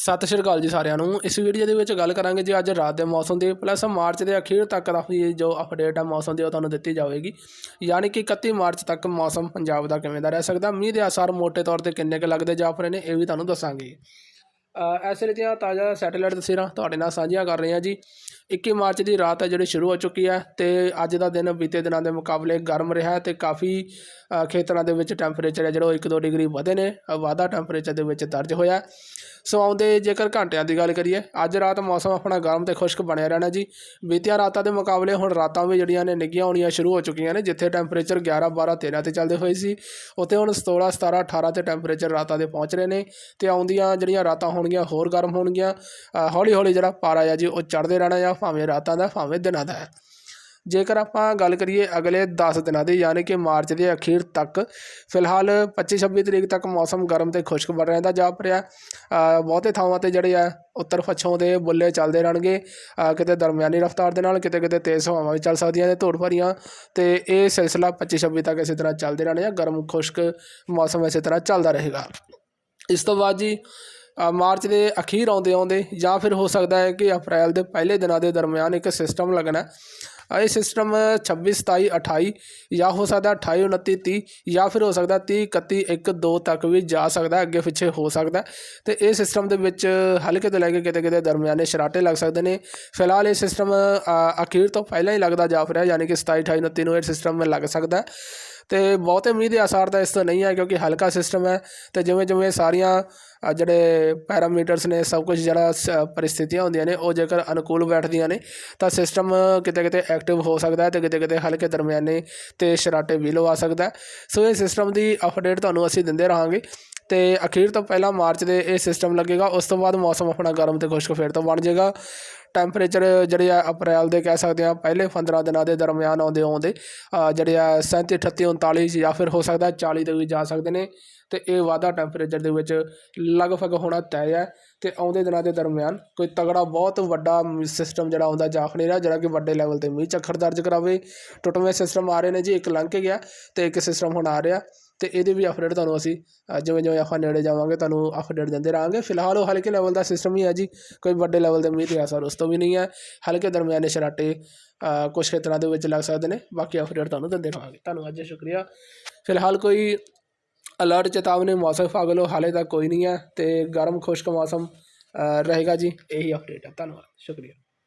ਸਤਿ ਸ਼੍ਰੀ ਅਕਾਲ ਜੀ ਸਾਰਿਆਂ ਨੂੰ। ਇਸ ਵੀਡੀਓ ਦੇ ਵਿੱਚ ਗੱਲ ਕਰਾਂਗੇ ਜੀ ਅੱਜ ਰਾਤ ਦੇ ਮੌਸਮ ਦੀ ਪਲੱਸ ਮਾਰਚ ਦੇ ਅਖੀਰ ਤੱਕ ਦਾ ਵੀ ਜੋ ਅਪਡੇਟ ਹੈ ਮੌਸਮ ਦੀ ਉਹ ਤੁਹਾਨੂੰ ਦਿੱਤੀ ਜਾਵੇਗੀ। ਯਾਨੀ ਕਿ 31 ਮਾਰਚ ਤੱਕ ਮੌਸਮ ਪੰਜਾਬ ਦਾ ਕਿਵੇਂ ਦਾ ਰਹਿ ਸਕਦਾ? ਮੀਂਹ ਦੇ ਆਸਾਰ ਮੋٹے ਤੌਰ ਤੇ ਕਿੰਨੇ ਕੁ ਲੱਗਦੇ ਜਾਫ ਰਹੇ ਨੇ ਇਹ ਵੀ ਤੁਹਾਨੂੰ ਦੱਸਾਂਗੇ। ਇਸ ਐਸੇ ਲਈ ਦੀਆਂ ਤਾਜ਼ਾ ਸੈਟੇਲਾਈਟ ਤਸਵੀਰਾਂ ਤੁਹਾਡੇ ਨਾਲ ਸਾਂਝੀਆਂ ਕਰ ਰਹੇ ਹਾਂ ਜੀ। 21 ਮਾਰਚ ਦੀ ਰਾਤ ਹੈ ਜਿਹੜੀ ਸ਼ੁਰੂ ਹੋ ਚੁੱਕੀ ਹੈ ਤੇ ਅੱਜ ਦਾ ਦਿਨ ਬੀਤੇ ਦਿਨਾਂ ਦੇ ਮੁਕਾਬਲੇ ਗਰਮ ਰਿਹਾ ਹੈ ਤੇ ਕਾਫੀ ਖੇਤਰਾਂ ਦੇ ਵਿੱਚ ਟੈਂਪਰੇਚਰ ਹੈ ਜਿਹੜਾ ਉਹ 1-2 ਡਿਗਰੀ ਵਧੇ ਨੇ ਵਾਧਾ ਟੈਂਪਰੇਚਰ ਦੇ ਵਿੱਚ ਦਰਜ ਹੋਇਆ ਸੋ ਆਉਂਦੇ ਜੇਕਰ ਘੰਟਿਆਂ ਦੀ ਗੱਲ ਕਰੀਏ, ਅੱਜ ਰਾਤ ਮੌਸਮ ਆਪਣਾ ਗਰਮ ਤੇ ਖੁਸ਼ਕ ਬਣਿਆ ਰਹਿਣਾ ਜੀ। ਬੀਤੀਆਂ ਰਾਤਾਂ ਦੇ ਮੁਕਾਬਲੇ ਹੁਣ ਰਾਤਾਂ ਵੀ ਜਿਹੜੀਆਂ ਨੇ ਨਿੱਘੀਆਂ ਹੋਣੀਆਂ ਸ਼ੁਰੂ ਹੋ ਚੁੱਕੀਆਂ ਨੇ, ਜਿੱਥੇ ਟੈਂਪਰੇਚਰ 11 12 13 ਤੇ ਚੱਲਦੇ ਹੋਏ ਸੀ, ਉੱਥੇ ਹੁਣ 16 17 18 ਤੇ ਟੈਂਪਰੇਚਰ ਰਾਤਾਂ ਦੇ ਪਹੁੰਚ ਰਹੇ ਨੇ ਤੇ ਆਉਂਦੀਆਂ ਜਿਹੜੀਆਂ ਰਾਤਾਂ ਹੋਣਗੀਆਂ, ਹੋਰ ਗਰਮ ਹੋਣਗੀਆਂ। ਹੌਲੀ ਹੌਲੀ ਜਿਹੜਾ ਪਾਰਾ ਆ ਜੀ, ਉਹ ਚੜ੍ਹਦੇ ਰਹਿਣਾ ਆ, ਭਾਵੇਂ ਰਾਤਾਂ ਦਾ, ਭਾਵੇਂ ਦਿਨਾਂ ਦਾ। ਹੈ ਜੇਕਰ ਆਪਾਂ ਗੱਲ ਕਰੀਏ ਅਗਲੇ 10 ਦਿਨਾਂ ਦੀ, ਯਾਨੀ ਕਿ ਮਾਰਚ ਦੇ ਅਖੀਰ ਤੱਕ, ਫਿਲਹਾਲ 25 26 ਤਰੀਕ ਤੱਕ ਮੌਸਮ ਗਰਮ ਤੇ ਖੁਸ਼ਕ ਬਣ ਰਹਿੰਦਾ ਜਾਪ ਰਿਹਾ। ਬਹੁਤੇ ਥਾਵਾਂ ਤੇ ਜਿਹੜੇ ਆ, ਉੱਤਰ ਪੱਛੋਂ ਦੇ ਬੁੱਲੇ ਚੱਲਦੇ ਰਹਿਣਗੇ। ਕਿਤੇ ਦਰਮਿਆਨੀ ਰਫ਼ਤਾਰ ਦੇ ਨਾਲ ਕਿਤੇ ਕਿਤੇ ਤੇਜ਼ ਹਵਾਵਾਂ ਵੀ ਚੱਲ ਸਕਦੀਆਂ ਨੇ, ਧੂੜ ਭਰੀਆਂ। ਤੇ ਇਹ ਸਿਲਸਿਲਾ 25 26 ਤੱਕ ਇਸੇ ਤਰ੍ਹਾਂ ਚੱਲਦੇ ਰਹਿਣਾ ਜਾਂ ਗਰਮ, ਖੁਸ਼ਕ ਮੌਸਮ ਇਸੇ ਤਰ੍ਹਾਂ ਚੱਲਦਾ ਰਹੇਗਾ। ਇਸ ਤੋਂ ਬਾਅਦ ਜੀ ਮਾਰਚ ਦੇ ਅਖੀਰ ਆਉਂਦੇ ਆਉਂਦੇ ਜਾਂ ਫਿਰ ਹੋ ਸਕਦਾ ਹੈ ਕਿ ਅਪ੍ਰੈਲ ਦੇ ਪਹਿਲੇ ਦਿਨਾਂ ਦੇ ਦਰਮਿਆਨ ਇੱਕ ਸਿਸਟਮ ਲੱਗਣਾ ਇਹ ਸਿਸਟਮ 26 27 28 ਜਾਂ ਹੋ ਸਕਦਾ 28 29 30 ਜਾਂ ਫਿਰ ਹੋ ਸਕਦਾ 30 31 1 2 ਤੱਕ ਵੀ ਜਾ ਸਕਦਾ, ਅੱਗੇ ਪਿੱਛੇ ਹੋ ਸਕਦਾ। ਤੇ ਇਹ ਸਿਸਟਮ ਦੇ ਵਿੱਚ ਹਲਕੇ ਤੋਂ ਲੈ ਕੇ ਕਿਤੇ ਕਿਤੇ ਦਰਮਿਆਨੇ ਸ਼ਰਾਟੇ ਲੱਗ ਸਕਦੇ ਨੇ। ਫਿਲਹਾਲ ਇਹ ਸਿਸਟਮ ਅਖੀਰ ਤੋਂ ਪਹਿਲਾਂ ਹੀ ਲੱਗਦਾ ਜਾ ਰਿਹਾ ਯਾਨੀ ਕਿ 27 28 29 ਨੂੰ ਇਹ ਸਿਸਟਮ ਲੱਗ ਸਕਦਾ। ਹੈ। ਤੇ ਬਹੁਤੇ ਮੀਂਹ ਦੇ ਆਸਾਰ ਤਾਂ ਇਸ ਤੋਂ ਨਹੀਂ ਹੈ, ਕਿਉਂਕਿ ਹਲਕਾ ਸਿਸਟਮ ਹੈ। ਤੇ ਜਿਵੇਂ ਜਿਵੇਂ ਸਾਰੀਆਂ ਜਿਹੜੇ ਪੈਰਾਮੀਟਰਸ ਨੇ, ਸਭ ਕੁਝ ਜਿਹੜਾ ਸ- ਪਰਿਸਥਿਤੀਆਂ ਹੁੰਦੀਆਂ ਨੇ, ਉਹ ਜੇਕਰ ਅਨੁਕੂਲ ਬੈਠਦੀਆਂ ਨੇ, ਤਾਂ ਸਿਸਟਮ ਕਿਤੇ ਕਿਤੇ ਐਕਟਿਵ ਹੋ ਸਕਦਾ ਹੈ ਤੇ ਕਿਤੇ ਕਿਤੇ ਹਲਕੇ ਦਰਮਿਆਨੇ ਤੇ ਸ਼ਰਾਟੇ ਵੀ ਲਵਾ ਸਕਦਾ ਸੋ ਇਹ ਸਿਸਟਮ ਦੀ ਅਪਡੇਟ ਤੁਹਾਨੂੰ ਅਸੀਂ ਦਿੰਦੇ ਰਹਾਂਗੇ ਤੇ ਅਖੀਰ ਤੋਂ ਪਹਿਲਾਂ ਮਾਰਚ ਦੇ ਇਹ ਸਿਸਟਮ ਲੱਗੇਗਾ, ਉਸ ਤੋਂ ਬਾਅਦ ਮੌਸਮ ਆਪਣਾ ਗਰਮ ਤੇ ਖੁਸ਼ਕ ਫੇਰ ਤੋਂ ਬਣ ਜਾਏਗਾ। ਟੈਂਪਰੇਚਰ ਜਿਹੜੇ ਆ ਅਪ੍ਰੈਲ ਦੇ ਕਹਿ ਸਕਦੇ ਆ ਪਹਿਲੇ 15 ਦਿਨਾਂ ਦੇ ਦਰਮਿਆਨ ਆਉਂਦੇ ਆਉਂਦੇ ਜਿਹੜੇ ਆ 37 38 39 ਜਾਂ ਫਿਰ ਹੋ ਸਕਦਾ 40 ਤੱਕ ਵੀ ਜਾ ਸਕਦੇ ਨੇ। ਤੇ ਇਹ ਵਾਧਾ ਟੈਂਪਰੇਚਰ ਦੇ ਵਿੱਚ ਲਗਭਗ ਹੋਣਾ ਤੈਅ ਹੈ। ਤੇ ਆਉਂਦੇ ਦਿਨਾਂ ਦੇ ਦਰਮਿਆਨ ਕੋਈ ਤਗੜਾ ਬਹੁਤ ਵੱਡਾ ਸਿਸਟਮ ਜਿਹੜਾ ਆਉਂਦਾ ਜਾਖ ਨਹੀਂ ਰਿਹਾ ਜਿਹੜਾ ਕਿ ਵੱਡੇ ਲੈਵਲ ਤੇ ਮੀਂਹ ਝੱਖੜ ਦਰਜ ਕਰਾਵੇ। ਟੁੱਟਵੇਂ ਸਿਸਟਮ ਆ ਰਹੇ ਨੇ ਜੀ, ਇੱਕ ਲੰਘ ਕੇ ਗਿਆ ਤੇ ਇੱਕ ਸਿਸਟਮ ਹੁਣ ਆ ਰਿਹਾ। ਤੇ ਇਹਦੇ ਵੀ ਅਪਡੇਟ ਤੁਹਾਨੂੰ ਅਸੀਂ ਜਿਵੇਂ ਜਿਵੇਂ ਆਪਾਂ ਨੇੜੇ ਜਾਵਾਂਗੇ, ਤੁਹਾਨੂੰ ਅਪਡੇਟ ਦਿੰਦੇ ਰਹਾਂਗੇ। ਫਿਲਹਾਲ ਉਹ ਹਲਕੇ ਲੈਵਲ ਦਾ ਸਿਸਟਮ ਹੀ ਹੈ ਜੀ, ਕੋਈ ਵੱਡੇ ਲੈਵਲ ਦੇ ਮੀਂਹ ਦੇ ਅਸਰ ਉਸ ਤੋਂ ਵੀ ਨਹੀਂ ਹੈ ਹਲਕੇ ਦਰਮਿਆਨੇ ਸ਼ਰਾਟੇ ਅ, ਕੁਛ ਖੇਤਰਾਂ ਦੇ ਵਿੱਚ ਲੱਗ ਸਕਦੇ ਨੇ ਬਾਕੀ ਅਪਡੇਟ ਤੁਹਾਨੂੰ ਦਿੰਦੇ ਰਹਾਂਗੇ ਧੰਨਵਾਦ ਜੀ ਸ਼ੁਕਰੀਆ। ਫਿਲਹਾਲ ਕੋਈ ਅਲਰਟ ਚੇਤਾਵਨੀ ਮੌਸਮ ਵਿਭਾਗ ਵੱਲੋਂ ਹਾਲੇ ਤੱਕ ਕੋਈ ਨਹੀਂ ਹੈ ਤੇ ਗਰਮ ਖੁਸ਼ਕ ਮੌਸਮ ਰਹੇਗਾ ਜੀ ਇਹੀ ਅਪਡੇਟ ਹੈ। ਧੰਨਵਾਦ ਸ਼ੁਕਰੀਆ।